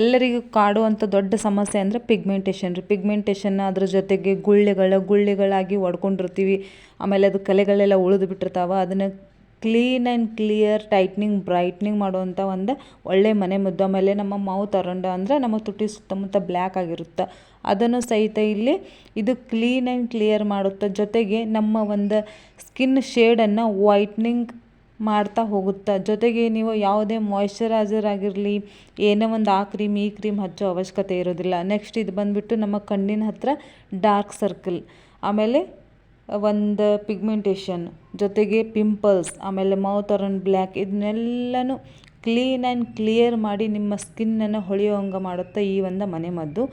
ಎಲ್ಲರಿಗೂ ಕಾಡುವಂಥ ದೊಡ್ಡ ಸಮಸ್ಯೆ ಅಂದರೆ ಪಿಗ್ಮೆಂಟೇಷನ್ ರೀ. ಪಿಗ್ಮೆಂಟೇಷನ್ ಅದ್ರ ಜೊತೆಗೆ ಗುಳ್ಳೆಗಳು, ಗುಳ್ಳೆಗಳಾಗಿ ಒಡ್ಕೊಂಡಿರ್ತೀವಿ. ಆಮೇಲೆ ಅದು ಕಲೆಗಳೆಲ್ಲ ಉಳಿದು ಬಿಟ್ಟಿರ್ತಾವೆ. ಅದನ್ನು clean and clear tightening brightening ಮಾಡುವಂಥ ಒಂದು ಒಳ್ಳೆ ಮನೆ ಮುದ್ದು. ಆಮೇಲೆ ನಮ್ಮ ಮಾವು ಅರೌಂಡ್ ಅಂದರೆ ನಮ್ಮ ತುಟಿ ಸುತ್ತಮುತ್ತ ಬ್ಲ್ಯಾಕ್ ಆಗಿರುತ್ತೆ. ಅದನ್ನು ಸಹಿತ ಇಲ್ಲಿ ಇದು ಕ್ಲೀನ್ ಆ್ಯಂಡ್ ಕ್ಲಿಯರ್ ಮಾಡುತ್ತೆ. ಜೊತೆಗೆ ನಮ್ಮ ಒಂದು ಸ್ಕಿನ್ ಶೇಡನ್ನು ವೈಟ್ನಿಂಗ್ ಮಾಡ್ತಾ ಹೋಗುತ್ತಾ. ಜೊತೆಗೆ ನೀವು ಯಾವುದೇ ಮಾಯಿಶ್ಚರೈಸರ್ ಆಗಿರಲಿ, ಏನೇ ಒಂದು ಆ ಕ್ರೀಮ್ ಈ ಕ್ರೀಮ್ ಹಚ್ಚೋ ಅವಶ್ಯಕತೆ ಇರೋದಿಲ್ಲ. ನೆಕ್ಸ್ಟ್ ಇದು ಬಂದುಬಿಟ್ಟು ನಮ್ಮ ಕಣ್ಣಿನ ಹತ್ತಿರ ಡಾರ್ಕ್ ಸರ್ಕಲ್ ಆಮೇಲೆ ಒಂದು ಪಿಗ್ಮೆಂಟೇಷನ್ ಜೊತೆಗೆ ಪಿಂಪಲ್ಸ್ ಆಮೇಲೆ ಮೌತ್ ಅರೌಂಡ್ ಬ್ಲ್ಯಾಕ್ ಇದನ್ನೆಲ್ಲನೂ ಕ್ಲೀನ್ ಆ್ಯಂಡ್ ಕ್ಲಿಯರ್ ಮಾಡಿ ನಿಮ್ಮ ಸ್ಕಿನ್ನನ್ನು ಹೊಳೆಯೋ ಹಂಗೆ ಮಾಡುತ್ತೆ ಈ ಒಂದು ಮನೆ ಮದ್ದು.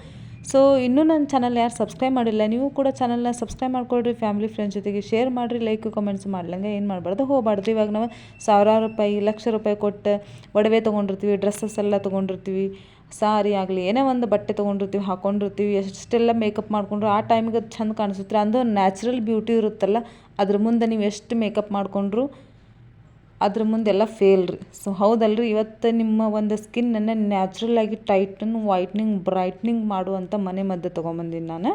ಸೊ ಇನ್ನೂ ನನ್ನ ಚಾನಲ್ ಯಾರು ಸಬ್ಸ್ಕ್ರೈಬ್ ಮಾಡಿಲ್ಲ, ನೀವು ಕೂಡ ಚಾನಲ್ನ ಸಬ್ಸ್ಕ್ರೈಬ್ ಮಾಡ್ಕೊಳ್ರಿ ಫ್ಯಾಮಿಲಿ ಫ್ರೆಂಡ್ಸ್ ಜೊತೆಗೆ ಶೇರ್ ಮಾಡಿರಿ ಲೈಕ್ ಕಮೆಂಟ್ಸ್ ಮಾಡ್ಲಂಗೆ ಏನು ಮಾಡಬಾರ್ದು, ಹೋಗ್ಬಾರ್ದು. ಇವಾಗ ನಾವು ಸಾವಿರಾರು ರೂಪಾಯಿ, ಲಕ್ಷ ರೂಪಾಯಿ ಕೊಟ್ಟು ಒಡವೆ ತೊಗೊಂಡಿರ್ತೀವಿ ಡ್ರೆಸ್ಸಸ್ ಎಲ್ಲ ತೊಗೊಂಡಿರ್ತೀವಿ. ಸಾರಿ ಆಗಲಿ, ಏನೇ ಒಂದು ಬಟ್ಟೆ ತೊಗೊಂಡಿರ್ತೀವಿ, ಹಾಕೊಂಡಿರ್ತೀವಿ, ಎಷ್ಟೆಲ್ಲ ಮೇಕಪ್ ಮಾಡ್ಕೊಂಡ್ರು, ಆ ಟೈಮಿಗೆ ಅದು ಚಂದ ಕಾಣಿಸುತ್ತೆ. ಅಂದ್ರೆ ನ್ಯಾಚುರಲ್ ಬ್ಯೂಟಿ ಇರುತ್ತಲ್ಲ, ಅದ್ರ ಮುಂದೆ ನೀವು ಎಷ್ಟು ಮೇಕಪ್ ಮಾಡಿಕೊಂಡ್ರು ಅದ್ರ ಮುಂದೆಲ್ಲ ಫೇಲ್ ರೀ. ಸೊ ಹೌದಲ್ರಿ, ಇವತ್ತು ನಿಮ್ಮ ಒಂದು ಸ್ಕಿನ್ನನ್ನು ನ್ಯಾಚುರಲ್ಲಾಗಿ ಟೈಟನ್ ವೈಟ್ನಿಂಗ್ ಬ್ರೈಟ್ನಿಂಗ್ ಮಾಡುವಂಥ ಮನೆ ಮದ್ದು ತೊಗೊಂಬಂದೀನಿ ನಾನು.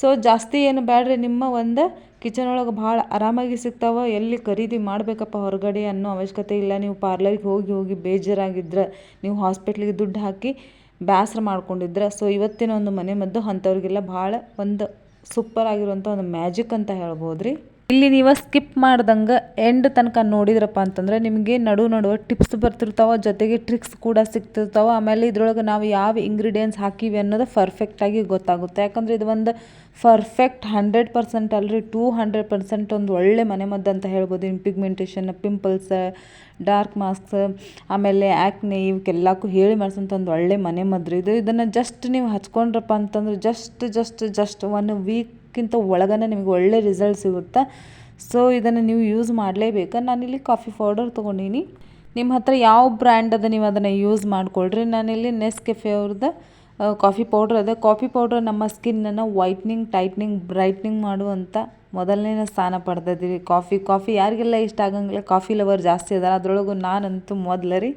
ಸೊ ಜಾಸ್ತಿ ಏನು ಬೇಡ್ರಿ ನಿಮ್ಮ ಒಂದು ಕಿಚನ್ ಒಳಗೆ ಭಾಳ ಆರಾಮಾಗಿ ಸಿಗ್ತಾವೆ, ಎಲ್ಲಿ ಖರೀದಿ ಮಾಡಬೇಕಪ್ಪ ಹೊರಗಡೆ ಅನ್ನೋ ಅವಶ್ಯಕತೆ ಇಲ್ಲ. ನೀವು ಪಾರ್ಲರಿಗೆ ಹೋಗಿ ಹೋಗಿ ಬೇಜಾರಾಗಿದ್ರೆ, ನೀವು ಹಾಸ್ಪಿಟ್ಲಿಗೆ ದುಡ್ಡು ಹಾಕಿ ಬೇಸರ ಮಾಡ್ಕೊಂಡಿದ್ರೆ. ಸೊ ಇವತ್ತಿನ ಒಂದು ಮನೆ ಮದ್ದು ಅಂಥವ್ರಿಗೆಲ್ಲ ಭಾಳ ಒಂದು ಸೂಪರ್ ಆಗಿರುವಂಥ ಒಂದು ಮ್ಯಾಜಿಕ್ ಅಂತ ಹೇಳ್ಬೋದು ರೀ ಇಲ್ಲಿ ನೀವು ಸ್ಕಿಪ್ ಮಾಡ್ದಂಗೆ ಎಂಡ್ ತನಕ ನೋಡಿದ್ರಪ್ಪ ಅಂತಂದ್ರೆ ನಿಮಗೆ ನಡು ನಡುವೆ ಟಿಪ್ಸ್ ಬರ್ತಿರ್ತಾವೆ, ಜೊತೆಗೆ ಟ್ರಿಕ್ಸ್ ಕೂಡ ಸಿಗ್ತಿರ್ತಾವೆ. ಆಮೇಲೆ ಇದ್ರೊಳಗೆ ನಾವು ಯಾವ ಇಂಗ್ರೀಡಿಯೆಂಟ್ಸ್ ಹಾಕಿವಿ ಅನ್ನೋದು ಪರ್ಫೆಕ್ಟಾಗಿ ಗೊತ್ತಾಗುತ್ತೆ. ಯಾಕಂದರೆ ಇದು ಒಂದು ಪರ್ಫೆಕ್ಟ್ ಹಂಡ್ರೆಡ್ ಪರ್ಸೆಂಟ್ ಅಲ್ರಿ ಟೂ ಹಂಡ್ರೆಡ್ ಪರ್ಸೆಂಟ್ ಒಂದು ಒಳ್ಳೆ ಮನೆ ಮದ್ದು ಅಂತ ಹೇಳ್ಬೋದು. ಇನ್ನು ಪಿಗ್ಮೆಂಟೇಷನ್ ಪಿಂಪಲ್ಸ್ ಡಾರ್ಕ್ ಮಾಸ್ಕ್ಸ್ ಆಮೇಲೆ ಆ್ಯಕ್ನೆ ಇವಕ್ಕೆಲ್ಲಕ್ಕೂ ಹೇಳಿ ಮಾಡಿಸೋಂಥ ಒಂದು ಒಳ್ಳೆ ಮನೆ ಮದ್ದು ಇದು ಇದನ್ನು ಜಸ್ಟ್ ನೀವು ಹಚ್ಕೊಂಡ್ರಪ್ಪ ಅಂತಂದ್ರೆ just just just one week ಕ್ಕಿಂತ ಒಳಗನೆ ನಿಮಗೆ ಒಳ್ಳೆ ರಿಸಲ್ಟ್ ಸಿಗುತ್ತೆ? ಸೊ ಇದನ್ನು ನೀವು ಯೂಸ್ ಮಾಡಲೇಬೇಕು. ನಾನಿಲ್ಲಿ ಕಾಫಿ ಪೌಡರ್ ತೊಗೊಂಡೀನಿ. ನಿಮ್ಮ ಹತ್ರ ಯಾವ ಬ್ರ್ಯಾಂಡ್ ಅದ ನೀವು ಅದನ್ನು ಯೂಸ್ ಮಾಡಿಕೊಳ್ಳ್ರಿ ನಾನಿಲ್ಲಿ ನೆಸ್ ಕೆಫೆ ಅವ್ರದ್ದು ಕಾಫಿ ಪೌಡ್ರ್ ಅದ. ಕಾಫಿ ಪೌಡ್ರ್ ನಮ್ಮ ಸ್ಕಿನ್ನನ್ನು ವೈಟ್ನಿಂಗ್ ಟೈಟ್ನಿಂಗ್ ಬ್ರೈಟ್ನಿಂಗ್ ಮಾಡುವಂಥ ಮೊದಲನೇ ಸ್ಥಾನ ಪಡೆದಿದ್ದೀವಿ ಕಾಫಿ ಕಾಫಿ ಯಾರಿಗೆಲ್ಲ ಇಷ್ಟ ಆಗಂಗಿಲ್ಲ? ಕಾಫಿ ಲವರ್ ಜಾಸ್ತಿ ಅದಾರ. ಅದರೊಳಗು ನಾನಂತೂ ಮೊದಲ ರೀ.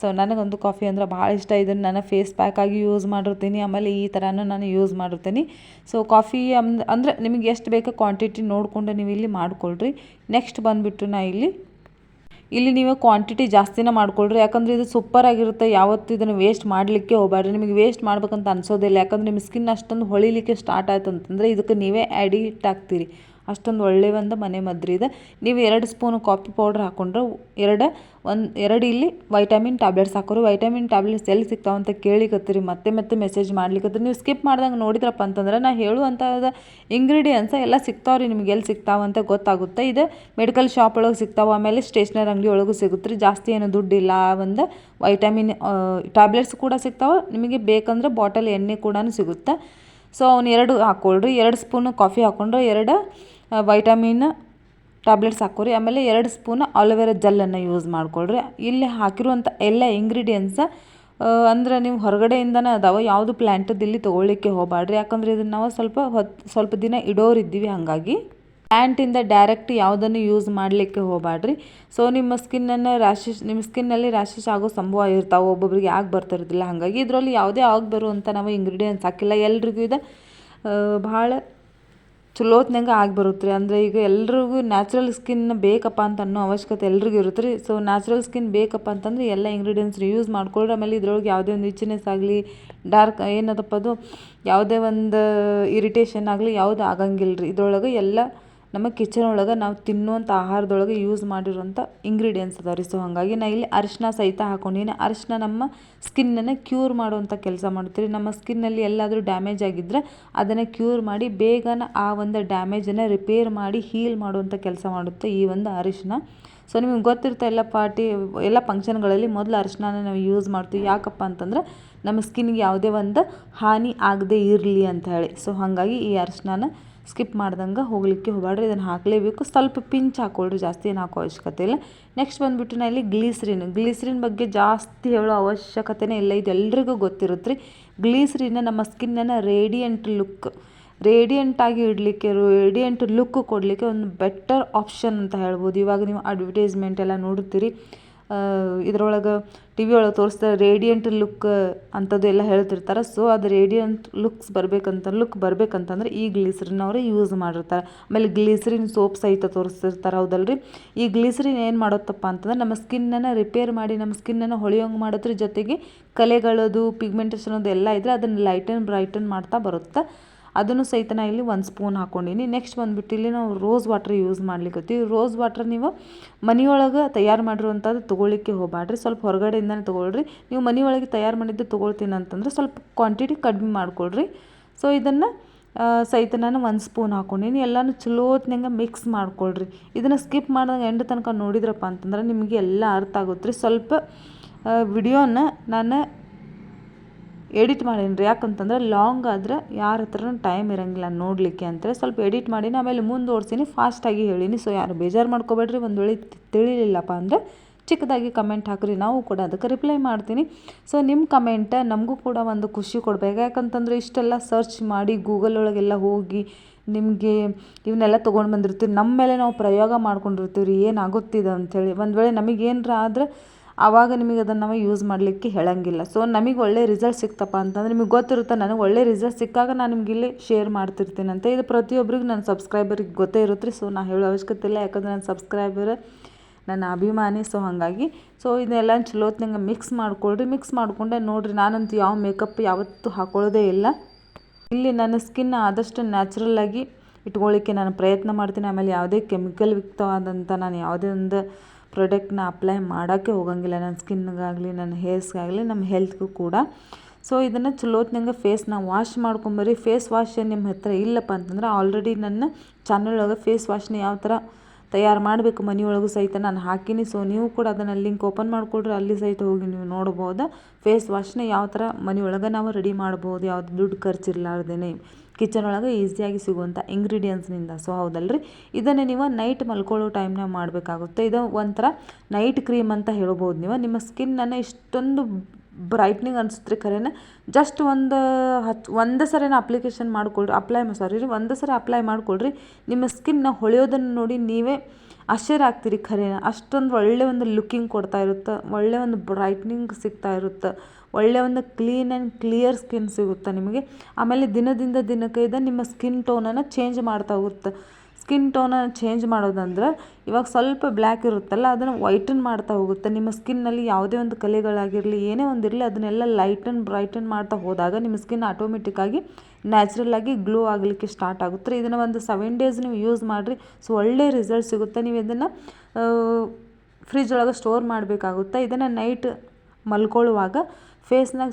ಸೊ ನನಗಂತೂ ಕಾಫಿ ಅಂದ್ರೆ ಭಾಳ ಇಷ್ಟ. ಇದನ್ನು ನಾನು ಫೇಸ್ ಪ್ಯಾಕ್ ಆಗಿ ಯೂಸ್ ಮಾಡಿರ್ತೀನಿ. ಆಮೇಲೆ ಈ ಥರನೂ ನಾನು ಯೂಸ್ ಮಾಡಿರ್ತೀನಿ. ಸೊ ಕಾಫಿ ಅಂದರೆ ನಿಮಗೆ ಎಷ್ಟು ಬೇಕೋ ಕ್ವಾಂಟಿಟಿ ನೋಡಿಕೊಂಡು ನೀವು ಇಲ್ಲಿ ಮಾಡ್ಕೊಳ್ರಿ. ನೆಕ್ಸ್ಟ್ ಬಂದುಬಿಟ್ಟು ನಾ ಇಲ್ಲಿ ಇಲ್ಲಿ ನೀವು ಕ್ವಾಂಟಿಟಿ ಜಾಸ್ತಿನ ಮಾಡ್ಕೊಳ್ರಿ. ಯಾಕಂದರೆ ಇದು ಸೂಪರ್ ಆಗಿರುತ್ತೆ. ಯಾವತ್ತು ಇದನ್ನು ವೇಸ್ಟ್ ಮಾಡಲಿಕ್ಕೆ ಹೋಗಬೇಡ್ರಿ ನಿಮಗೆ ವೇಸ್ಟ್ ಮಾಡ್ಬೇಕಂತ ಅನ್ಸೋದಿಲ್ಲ. ಯಾಕಂದ್ರೆ ನಿಮ್ಮ ಸ್ಕಿನ್ ಅಷ್ಟೊಂದು ಹೊಳಿಲಿಕ್ಕೆ ಸ್ಟಾರ್ಟ್ ಆಯ್ತು ಅಂತಂದರೆ ಇದಕ್ಕೆ ನೀವೇ ಅಡಿಕ್ಟ್ ಆಗ್ತೀರಿ. ಅಷ್ಟೊಂದು ಒಳ್ಳೆಯ ಒಂದು ಮನೆ ಮದ್ರಿ ಇದೆ. ನೀವು ಎರಡು ಸ್ಪೂನು ಕಾಫಿ ಪೌಡ್ರ್ ಹಾಕ್ಕೊಂಡ್ರೆ ಎರಡು, ಒಂದು, ಎರಡು ಇಲ್ಲಿ ವೈಟಮಿನ್ ಟ್ಯಾಬ್ಲೆಟ್ಸ್ ಹಾಕೋರು. ವೈಟಮಿನ್ ಟ್ಯಾಬ್ಲೆಟ್ಸ್ ಎಲ್ಲಿ ಸಿಗ್ತಾವೆ ಅಂತ ಕೇಳಿಕತ್ತೀರಿ ಮತ್ತೆ ಮತ್ತೆ ಮೆಸೇಜ್ ಮಾಡ್ಲಿಕ್ಕೆ ನೀವು ಸ್ಕಿಪ್ ಮಾಡ್ದಂಗೆ ನೋಡಿದ್ರಪ್ಪ ಅಂತಂದ್ರೆ ನಾ ಹೇಳುವಂಥದ್ದು ಇಂಗ್ರೀಡಿಯೆಂಟ್ಸ್ ಎಲ್ಲ ಸಿಗ್ತಾವೆ ರೀ ನಿಮ್ಗೆ ಎಲ್ಲಿ ಸಿಗ್ತಾವೆ ಅಂತ ಗೊತ್ತಾಗುತ್ತೆ. ಇದು ಮೆಡಿಕಲ್ ಶಾಪ್ ಒಳಗೆ ಸಿಗ್ತಾವೆ, ಆಮೇಲೆ ಸ್ಟೇಷ್ನರಿ ಅಂಗಡಿ ಒಳಗೂ ಸಿಗುತ್ತೆ ರೀ. ಜಾಸ್ತಿ ಏನು ದುಡ್ಡಿಲ್ಲ ಒಂದು ವೈಟಮಿನ್ ಟ್ಯಾಬ್ಲೆಟ್ಸ್ ಕೂಡ ಸಿಗ್ತಾವೆ. ನಿಮಗೆ ಬೇಕಂದ್ರೆ ಬಾಟಲ್ ಎಣ್ಣೆ ಕೂಡ ಸಿಗುತ್ತೆ. ಸೊ ಅವ್ನು ಎರಡು ಹಾಕ್ಕೊಳ್ರಿ, ಎರಡು ಸ್ಪೂನು ಕಾಫಿ ಹಾಕ್ಕೊಂಡ್ರೆ ಎರಡು ವೈಟಮಿನ್ ಟ್ಯಾಬ್ಲೆಟ್ಸ್ ಹಾಕೋರಿ ಆಮೇಲೆ ಎರಡು ಸ್ಪೂನ್ ಆಲೋವೆರಾ ಜೆಲ್ಲನ್ನು ಯೂಸ್ ಮಾಡ್ಕೊಳ್ರಿ. ಇಲ್ಲಿ ಹಾಕಿರುವಂಥ ಎಲ್ಲ ಇಂಗ್ರೀಡಿಯೆಂಟ್ಸ ಅಂದ್ರೆ ನೀವು ಹೊರಗಡೆಯಿಂದನೇ ಅದಾವೆ, ಯಾವುದು ಪ್ಲ್ಯಾಂಟದ್ದು ಇಲ್ಲಿ ತೊಗೊಳ್ಳಿಕ್ಕೆ ಹೋಗಬೇಡ್ರಿ ಯಾಕಂದ್ರೆ ಇದನ್ನು ನಾವು ಸ್ವಲ್ಪ ಹೊತ್ತು ಸ್ವಲ್ಪ ದಿನ ಇಡೋರಿದ್ದೀವಿ ಹಾಗಾಗಿ. ಪ್ಲ್ಯಾಂಟಿಂದ ಡೈರೆಕ್ಟ್ ಯಾವುದನ್ನು ಯೂಸ್ ಮಾಡಲಿಕ್ಕೆ ಹೋಗಬೇಡ್ರಿ ಸೊ ನಿಮ್ಮ ಸ್ಕಿನ್ನನ್ನು ರ್ಯಾಷಸ್ ನಿಮ್ಮ ಸ್ಕಿನ್ನಲ್ಲಿ ರ್ಯಾಷಸ್ ಆಗೋ ಸಂಭವ ಇರ್ತಾವೆ, ಒಬ್ಬೊಬ್ರಿಗೆ ಯಾಕೆ ಬರ್ತಿರೋದಿಲ್ಲ. ಹಾಗಾಗಿ ಇದರಲ್ಲಿ ಯಾವುದೇ ಆಗಿ ಬರುವಂಥ ನಾವು ಇಂಗ್ರೀಡಿಯೆಂಟ್ಸ್ ಹಾಕಿಲ್ಲ. ಎಲ್ರಿಗೂ ಇದು ಭಾಳ ಚಲೋತ್ನಂಗೆ ಆಗಿ ಬರುತ್ತೆ ರೀ ಅಂದರೆ ಈಗ ಎಲ್ರಿಗೂ ನ್ಯಾಚುರಲ್ ಸ್ಕಿನ್ ಬೇಕಪ್ಪ ಅಂತ ಅನ್ನೋ ಅವಶ್ಯಕತೆ ಎಲ್ರಿಗೂ ಇರುತ್ತೆ ರೀ ಸೊ ನ್ಯಾಚುರಲ್ ಸ್ಕಿನ್ ಬೇಕಪ್ಪ ಅಂತಂದ್ರೆ ಎಲ್ಲ ಇಂಗ್ರೀಡಿಯೆಂಟ್ಸ್ ಯೂಸ್ ಮಾಡ್ಕೊಳ್ರಿ ಆಮೇಲೆ ಇದ್ರೊಳಗೆ ಯಾವುದೇ ಒಂದು ಇಚ್ಚಿನೆಸ್ ಆಗಲಿ ಡಾರ್ಕ್ ಏನದಪ್ಪ ಅದು, ಯಾವುದೇ ಒಂದು ಇರಿಟೇಷನ್ ಆಗಲಿ, ಯಾವುದು ಆಗಂಗಿಲ್ಲ ರೀ ಇದ್ರೊಳಗೆ ಎಲ್ಲ ನಮ್ಮ ಕಿಚನ್ ಒಳಗೆ ನಾವು ತಿನ್ನುವಂಥ ಆಹಾರದೊಳಗೆ ಯೂಸ್ ಮಾಡಿರೋಂಥ ಇಂಗ್ರೀಡಿಯೆಂಟ್ಸ್ ಅದಾವೆ ರೀ ಸೊ ಹಾಗಾಗಿ ನಾ ಇಲ್ಲಿ ಅರಿಶಿನ ಸಹಿತ ಹಾಕೊಂಡಿನಿ. ಅರಿಶಿನ ನಮ್ಮ ಸ್ಕಿನ್ನನ್ನು ಕ್ಯೂರ್ ಮಾಡುವಂಥ ಕೆಲಸ ಮಾಡ್ತೀವಿ ನಮ್ಮ ಸ್ಕಿನ್ನಲ್ಲಿ ಎಲ್ಲಾದರೂ ಡ್ಯಾಮೇಜ್ ಆಗಿದ್ದರೆ ಅದನ್ನು ಕ್ಯೂರ್ ಮಾಡಿ ಬೇಗನ ಆ ಒಂದು ಡ್ಯಾಮೇಜನ್ನು ರಿಪೇರ್ ಮಾಡಿ ಹೀಲ್ ಮಾಡುವಂಥ ಕೆಲಸ ಮಾಡುತ್ತೆ ಈ ಒಂದು ಅರಿಶಿನ. ಸೊ ನಿಮಗೆ ಗೊತ್ತಿರುತ್ತೆ ಎಲ್ಲ ಪಾರ್ಟಿ ಎಲ್ಲ ಫಂಕ್ಷನ್ಗಳಲ್ಲಿ ಮೊದಲು ಅರಿಶಿನ ನಾವು ಯೂಸ್ ಮಾಡ್ತೀವಿ. ಯಾಕಪ್ಪ ಅಂತಂದ್ರೆ ನಮ್ಮ ಸ್ಕಿನ್ಗೆ ಯಾವುದೇ ಒಂದು ಹಾನಿ ಆಗದೇ ಇರಲಿ ಅಂತ ಹೇಳಿ. ಸೊ ಹಾಗಾಗಿ ಈ ಅರಿಶಿನ ಸ್ಕಿಪ್ ಮಾಡ್ದಂಗೆ ಹೋಗಲಿಕ್ಕೆ ಹೋಗಬೇಡ್ರಿ, ಇದನ್ನು ಹಾಕಲೇಬೇಕು. ಸ್ವಲ್ಪ ಪಿಂಚ್ ಹಾಕ್ಕೊಳ್ರಿ ಜಾಸ್ತಿ ಏನು ಹಾಕೋ ಅವಶ್ಯಕತೆ ಇಲ್ಲ. ನೆಕ್ಸ್ಟ್ ಬಂದುಬಿಟ್ಟು ನಾ ಇಲ್ಲಿ ಗ್ಲೀಸ್ರಿನ್ ಗ್ಲೀಸ್ರಿನ್ ಬಗ್ಗೆ ಜಾಸ್ತಿ ಹೇಳೋ ಅವಶ್ಯಕತೆನೇ ಇಲ್ಲ. ಇದು ಎಲ್ರಿಗೂ ಗೊತ್ತಿರುತ್ತೆ ರೀ. ಗ್ಲೀಸ್ರಿನ್ನ ನಮ್ಮ ಸ್ಕಿನ್ನನ್ನು ರೇಡಿಯಂಟ್ ಲುಕ್ ರೇಡಿಯಂಟಾಗಿ ಇಡಲಿಕ್ಕೆ, ರೇಡಿಯಂಟ್ ಲುಕ್ ಕೊಡಲಿಕ್ಕೆ ಒಂದು ಬೆಟರ್ ಆಪ್ಷನ್ ಅಂತ ಹೇಳ್ಬೋದು. ಇವಾಗ ನೀವು ಅಡ್ವರ್ಟೈಸ್ಮೆಂಟ್ ಎಲ್ಲ ನೋಡ್ತೀರಿ. ಇದ್ರೊಳಗೆ ಟಿ ವಿ ಒಳಗೆ ತೋರಿಸ್ತಾರೆ ರೇಡಿಯಂಟ್ ಲುಕ್ ಅಂಥದ್ದು ಎಲ್ಲ ಹೇಳ್ತಿರ್ತಾರೆ. ಸೊ ಅದು ರೇಡಿಯಂಟ್ ಲುಕ್ಸ್ ಬರಬೇಕಂತ ಲುಕ್ ಬರಬೇಕಂತಂದ್ರೆ ಈ ಗ್ಲಿಸರಿನ್ ಅವರೇ ಯೂಸ್ ಮಾಡಿರ್ತಾರೆ. ಆಮೇಲೆ ಗ್ಲಿಸರಿನ್ ಸೋಪ್ ಸಹಿತ ತೋರಿಸ್ತಿರ್ತಾರೆ, ಹೌದಲ್ರಿ? ಈ ಗ್ಲಿಸರಿನ್ ಏನು ಮಾಡುತ್ತಪ್ಪ ಅಂತಂದ್ರೆ, ನಮ್ಮ ಸ್ಕಿನ್ನನ್ನು ರಿಪೇರ್ ಮಾಡಿ, ನಮ್ಮ ಸ್ಕಿನ್ನನ್ನು ಹೊಳೆಯೋಂಗೆ ಮಾಡೋದ್ರ ಜೊತೆಗೆ ಕಲೆಗಳದು ಪಿಗ್ಮೆಂಟೇಷನ್ ಅದು ಎಲ್ಲ ಇದ್ದರೆ ಅದನ್ನು ಲೈಟನ್ ಬ್ರೈಟನ್ ಮಾಡ್ತಾ ಬರುತ್ತೆ? ಅದನ್ನು ಸಹಿತ ನಾ ಇಲ್ಲಿ ಒಂದು ಸ್ಪೂನ್ ಹಾಕ್ಕೊಂಡೀನಿ. ನೆಕ್ಸ್ಟ್ ಬಂದುಬಿಟ್ಟು ಇಲ್ಲಿ ನಾವು ರೋಸ್ ವಾಟ್ರ್ ಯೂಸ್ ಮಾಡ್ಲಿಕ್ಕೆ ರೋಸ್ ವಾಟ್ರ್ ನೀವು ಮನೆಯೊಳಗೆ ತಯಾರು ಮಾಡಿರುವಂಥದ್ದು ತೊಗೊಳ್ಳಿಕ್ಕೆ ಹೋಗಬೇಡ್ರಿ ಸ್ವಲ್ಪ ಹೊರಗಡೆಯಿಂದನೇ ತೊಗೊಳ್ರಿ. ನೀವು ಮನೆಯೊಳಗೆ ತಯಾರು ಮಾಡಿದ್ದು ತೊಗೊಳ್ತೀನಿ ಅಂತಂದ್ರೆ ಸ್ವಲ್ಪ ಕ್ವಾಂಟಿಟಿ ಕಡಿಮೆ ಮಾಡ್ಕೊಳ್ರಿ. ಸೊ ಇದನ್ನು ಸಹಿತ ನಾನು ಒಂದು ಸ್ಪೂನ್ ಹಾಕ್ಕೊಂಡೀನಿ. ಎಲ್ಲನೂ ಚಲೋ ಹೊತ್ನಾಗ ಮಿಕ್ಸ್ ಮಾಡ್ಕೊಳ್ರಿ. ಇದನ್ನು ಸ್ಕಿಪ್ ಮಾಡಿದಾಗ ಎಂಡ್ ತನಕ ನೋಡಿದ್ರಪ್ಪ ಅಂತಂದ್ರೆ ನಿಮಗೆ ಎಲ್ಲ ಅರ್ಥ ಆಗುತ್ತೆ ರೀ. ಸ್ವಲ್ಪ ವಿಡಿಯೋನ ನಾನು ಎಡಿಟ್ ಮಾಡೀನಿ ರೀ ಯಾಕಂತಂದ್ರೆ ಲಾಂಗ್ ಆದ್ರೆ ಯಾರ ಹತ್ರನೂ ಟೈಮ್ ಇರೋಂಗಿಲ್ಲ ನೋಡಲಿಕ್ಕೆ ಅಂತೇಳಿ ಸ್ವಲ್ಪ ಎಡಿಟ್ ಮಾಡೀನಿ, ಆಮೇಲೆ ಮುಂದುವರ್ಸೀನಿ ಫಾಸ್ಟಾಗಿ ಹೇಳೀನಿ. ಸೊ ಯಾರು ಬೇಜಾರು ಮಾಡ್ಕೋಬೇಡ್ರಿ, ಒಂದು ವೇಳೆ ತಿಳಿಲಿಲ್ಲಪ್ಪ ಅಂದರೆ ಚಿಕ್ಕದಾಗಿ ಕಮೆಂಟ್ ಹಾಕಿರಿ. ನಾವು ಕೂಡ ಅದಕ್ಕೆ ರಿಪ್ಲೈ ಮಾಡ್ತೀನಿ. ಸೊ ನಿಮ್ಮ ಕಮೆಂಟ್ ನಮಗೂ ಕೂಡ ಒಂದು ಖುಷಿ ಕೊಡಬೇಕು. ಯಾಕಂತಂದ್ರೆ ಇಷ್ಟೆಲ್ಲ ಸರ್ಚ್ ಮಾಡಿ ಗೂಗಲ್ ಒಳಗೆಲ್ಲ ಹೋಗಿ ನಿಮಗೆ ಇವನ್ನೆಲ್ಲ ತೊಗೊಂಡು ಬಂದಿರ್ತೀವಿ ನಮ್ಮ ಮೇಲೆ ನಾವು ಪ್ರಯೋಗ ಮಾಡ್ಕೊಂಡಿರ್ತೀವಿ ರೀ ಏನಾಗುತ್ತಿದೆ ಅಂಥೇಳಿ ಒಂದು ವೇಳೆ ನಮಗೇನಾರ ಆದರೆ ಆವಾಗ ನಿಮಗೆ ಅದನ್ನು ನಾವು ಯೂಸ್ ಮಾಡಲಿಕ್ಕೆ ಹೇಳಂಗಿಲ್ಲ. ಸೊ ನಮಗೆ ಒಳ್ಳೆ ರಿಸಲ್ಟ್ ಸಿಕ್ತಪ್ಪ ಅಂತಂದ್ರೆ ನಿಮಗೆ ಗೊತ್ತಿರುತ್ತೆ, ನನಗೆ ಒಳ್ಳೆ ರಿಸಲ್ಟ್ ಸಿಕ್ಕಾಗ ನಾನು ನಿಮ್ಗೆ ಇಲ್ಲಿ ಶೇರ್ ಮಾಡ್ತಿರ್ತೀನಿ ಅಂತ. ಇದು ಪ್ರತಿಯೊಬ್ಬರಿಗೂ ನನ್ನ ಸಬ್ಸ್ಕ್ರೈಬರಿಗೆ ಗೊತ್ತೇ ಇರುತ್ತೆ. ರೀ ಸೊ ನಾನು ಹೇಳೋ ಅವಶ್ಯಕತೆ ಇಲ್ಲ. ಯಾಕಂದ್ರೆ ನನ್ನ ಸಬ್ಸ್ಕ್ರೈಬರ್ ನನ್ನ ಅಭಿಮಾನಿ. ಸೊ ಹಾಗಾಗಿ ಸೊ ಇದನ್ನೆಲ್ಲ ಚಲೋತ್ನಂಗೆ ಮಿಕ್ಸ್ ಮಾಡ್ಕೊಳ್ರಿ. ಮಿಕ್ಸ್ ಮಾಡಿಕೊಂಡೆ ನೋಡಿರಿ, ನಾನಂತೂ ಯಾವ ಮೇಕಪ್ ಯಾವತ್ತೂ ಹಾಕೊಳ್ಳೋದೇ ಇಲ್ಲ. ಇಲ್ಲಿ ನನ್ನ ಸ್ಕಿನ್ ಆದಷ್ಟು ನ್ಯಾಚುರಲ್ಲಾಗಿ ಇಟ್ಕೊಳ್ಳಿಕ್ಕೆ ನಾನು ಪ್ರಯತ್ನ ಮಾಡ್ತೀನಿ. ಆಮೇಲೆ ಯಾವುದೇ ಕೆಮಿಕಲ್ ಯುಕ್ತವಾದಂಥ ನಾನು ಯಾವುದೇ ಒಂದು ಪ್ರಾಡಕ್ಟ್ನ ಅಪ್ಲೈ ಮಾಡೋಕ್ಕೆ ಹೋಗಂಗಿಲ್ಲ. ನನ್ನ ಸ್ಕಿನ್ಗಾಗಲಿ ನನ್ನ ಹೇರ್ಸ್ಗಾಗಲಿ ನಮ್ಮ ಹೆಲ್ತ್ಗೂ ಕೂಡ. ಸೊ ಇದನ್ನು ಚಲೋತ್ನಂಗೆ ಫೇಸ್ನ ವಾಶ್ ಮಾಡ್ಕೊಂಬರ್ರಿ. ಫೇಸ್ ವಾಶ್ ನಿಮ್ಮ ಹತ್ರ ಇಲ್ಲಪ್ಪ ಅಂತಂದ್ರೆ ಆಲ್ರೆಡಿ ನನ್ನ ಚಾನಲ್ ಒಳಗೆ ಫೇಸ್ ವಾಶ್ನ ಯಾವ ಥರ ತಯಾರು ಮಾಡಬೇಕು ಮನೆಯೊಳಗೂ ಸಹಿತ ನಾನು ಹಾಕೀನಿ. ಸೊ ನೀವು ಕೂಡ ಅದನ್ನು ಲಿಂಕ್ ಓಪನ್ ಮಾಡಿಕೊಡ್ರಿ. ಅಲ್ಲಿ ಸಹಿತ ಹೋಗಿ ನೀವು ನೋಡ್ಬೋದು. ಫೇಸ್ ವಾಶ್ನ ಯಾವ ಥರ ಮನೆಯೊಳಗೆ ನಾವು ರೆಡಿ ಮಾಡ್ಬೋದು. ಯಾವ್ದು ದುಡ್ಡು ಖರ್ಚಿರ್ಲಾರ್ದೇ ಕಿಚನ್ ಒಳಗೆ ಈಸಿಯಾಗಿ ಸಿಗುವಂಥ ಇಂಗ್ರೀಡಿಯೆಂಟ್ಸ್ನಿಂದ. ಸೊ, ಹೌದಲ್ರಿ? ಇದನ್ನೇ ನೀವು ನೈಟ್ ಮಲ್ಕೊಳ್ಳೋ ಟೈಮ್ನಾಗ ಮಾಡಬೇಕಾಗುತ್ತೆ. ಇದು ಒಂಥರ ನೈಟ್ ಕ್ರೀಮ್ ಅಂತ ಹೇಳ್ಬೋದು ನೀವು. ನಿಮ್ಮ ಸ್ಕಿನ್ನನ್ನು ಇಷ್ಟೊಂದು ಬ್ರೈಟ್ನಿಂಗ್ ಅನಿಸುತ್ತೆ ಖರೇನ ಜಸ್ಟ್ ಒಂದು ಹತ್ತು, ಒಂದು ಸರಿನ ಅಪ್ಲಿಕೇಶನ್ ಮಾಡಿಕೊಳ್ರಿ. ಅಪ್ಲೈ ಸಾರಿ ರೀ ಒಂದು ಸರಿ ಅಪ್ಲೈ ಮಾಡಿಕೊಳ್ರಿ. ನಿಮ್ಮ ಸ್ಕಿನ್ನ ಹೊಳೆಯೋದನ್ನು ನೋಡಿ ನೀವೇ ಆಶ್ಚರ್ಯ ಆಗ್ತೀರಿ ಖರೇನ ಅಷ್ಟೊಂದು ಒಳ್ಳೆ ಒಂದು ಲುಕ್ಕಿಂಗ್ ಕೊಡ್ತಾ ಇರುತ್ತೆ. ಒಳ್ಳೆ ಒಂದು ಬ್ರೈಟ್ನಿಂಗ್ ಸಿಗ್ತಾ ಇರುತ್ತೆ. ಒಳ್ಳೆ ಒಂದು ಕ್ಲೀನ್ ಆ್ಯಂಡ್ ಕ್ಲಿಯರ್ ಸ್ಕಿನ್ ಸಿಗುತ್ತೆ ನಿಮಗೆ. ಆಮೇಲೆ ದಿನದಿಂದ ದಿನಕ್ಕೆ ಇದು, ನಿಮ್ಮ ಸ್ಕಿನ್ ಟೋನನ್ನು ಚೇಂಜ್ ಮಾಡ್ತಾ ಹೋಗುತ್ತೆ. ಸ್ಕಿನ್ ಟೋನನ್ನು ಚೇಂಜ್ ಮಾಡೋದಂದ್ರೆ ಇವಾಗ ಸ್ವಲ್ಪ ಬ್ಲ್ಯಾಕ್ ಇರುತ್ತಲ್ಲ, ಅದನ್ನು ವೈಟನ್ ಮಾಡ್ತಾ ಹೋಗುತ್ತೆ. ನಿಮ್ಮ ಸ್ಕಿನ್ನಲ್ಲಿ ಯಾವುದೇ ಒಂದು ಕಲೆಗಳಾಗಿರಲಿ, ಏನೇ ಒಂದು ಇರಲಿ ಅದನ್ನೆಲ್ಲ ಲೈಟನ್ ಬ್ರೈಟನ್ ಮಾಡ್ತಾ ಹೋದಾಗ ನಿಮ್ಮ ಸ್ಕಿನ್ ಆಟೋಮೆಟಿಕ್ಕಾಗಿ ನ್ಯಾಚುರಲ್ಲಾಗಿ ಗ್ಲೋ ಆಗಲಿಕ್ಕೆ ಸ್ಟಾರ್ಟ್ ಆಗುತ್ತೆ. ಇದನ್ನು ಒಂದು ಸೆವೆನ್ ಡೇಸ್ ನೀವು ಯೂಸ್ ಮಾಡಿರಿ. ಸೊ ಒಳ್ಳೆ ರಿಸಲ್ಟ್ ಸಿಗುತ್ತೆ. ನೀವು ಇದನ್ನು ಫ್ರಿಜ್ ಒಳಗೆ ಸ್ಟೋರ್ ಮಾಡಬೇಕಾಗುತ್ತೆ. ಇದನ್ನು ನೈಟ್ ಮಲ್ಕೊಳ್ಳುವಾಗ ಫೇಸ್ನಾಗ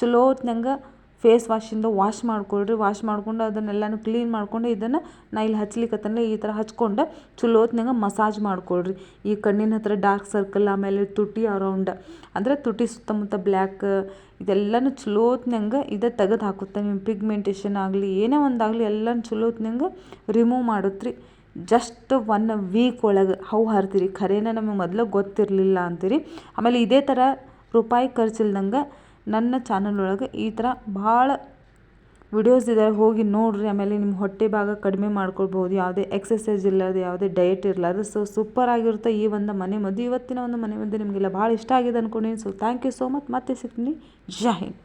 ಚಲೋ ಹೊತ್ನಂಗೆ ಫೇಸ್ ವಾಶಿಂದ ವಾಶ್ ಮಾಡ್ಕೊಳ್ರಿ. ವಾಶ್ ಮಾಡ್ಕೊಂಡು ಅದನ್ನೆಲ್ಲನೂ ಕ್ಲೀನ್ ಮಾಡ್ಕೊಂಡು ಇದನ್ನು ನಾ ಇಲ್ಲಿ ಹಚ್ಲಿಕ್ಕತ್ತಂದ್ರೆ ಈ ಥರ ಹಚ್ಕೊಂಡು ಚಲೋ ಹೊತ್ತಿನಾಗ ಮಸಾಜ್ ಮಾಡ್ಕೊಳ್ರಿ. ಈ ಕಣ್ಣಿನ ಹತ್ರ ಡಾರ್ಕ್ ಸರ್ಕಲ್ ಆಮೇಲೆ ತುಟಿ ಅರೌಂಡ್ ಅಂದರೆ ತುಟಿ ಸುತ್ತಮುತ್ತ ಬ್ಲ್ಯಾಕ್ ಇದೆಲ್ಲನೂ ಚಲೋ ಹೊತ್ನಂಗೆ ಇದು ತೆಗೆದು ಹಾಕುತ್ತೆ. ನಿಮ್ಮ ಪಿಗ್ಮೆಂಟೇಷನ್ ಆಗಲಿ, ಏನೇ ಒಂದಾಗಲಿ ಎಲ್ಲನೂ ಚಲೋ ಹೊತ್ನಂಗೆ ರಿಮೂವ್ ಮಾಡುತ್ತೆ ರೀ ಜಸ್ಟ್ ಒನ್ ವೀಕ್ ಒಳಗೆ ಹೌ ಹರ್ತೀರಿ. ಖರೇನ ನಮಗೆ ಮೊದಲು ಗೊತ್ತಿರಲಿಲ್ಲ ಅಂತೀರಿ. ಆಮೇಲೆ ಇದೇ ಥರ ರೂಪಾಯಿ ಖರ್ಚಿಲ್ದಂಗೆ ನನ್ನ ಚಾನಲ್ ಒಳಗೆ ಈ ಥರ ಭಾಳ ವಿಡಿಯೋಸ್ ಇದ್ದಾವೆ ಹೋಗಿ ನೋಡಿರಿ, ಆಮೇಲೆ ನಿಮ್ಮ ಹೊಟ್ಟೆ ಭಾಗ ಕಡಿಮೆ ಮಾಡ್ಕೊಳ್ಬೋದು ಯಾವುದೇ ಎಕ್ಸಸೈಸ್ ಇರಲಾರ್ದು ಯಾವುದೇ ಡಯಟ್ ಇರಲಾರ್ದು ಸೊ ಸೂಪರ್ ಆಗಿರುತ್ತೆ ಈ ಒಂದು ಮನೆ ಮದ್ದು. ಇವತ್ತಿನ ಒಂದು ಮನೆ ಮದ್ದು ನಿಮಗೆಲ್ಲ ಭಾಳ ಇಷ್ಟ ಆಗಿದೆ ಅಂದ್ಕೊಂಡಿನಿ so thank you so much ಮತ್ತೆ ಸಿಗ್ತೀನಿ. ಜೈ ಹಿಂದ್.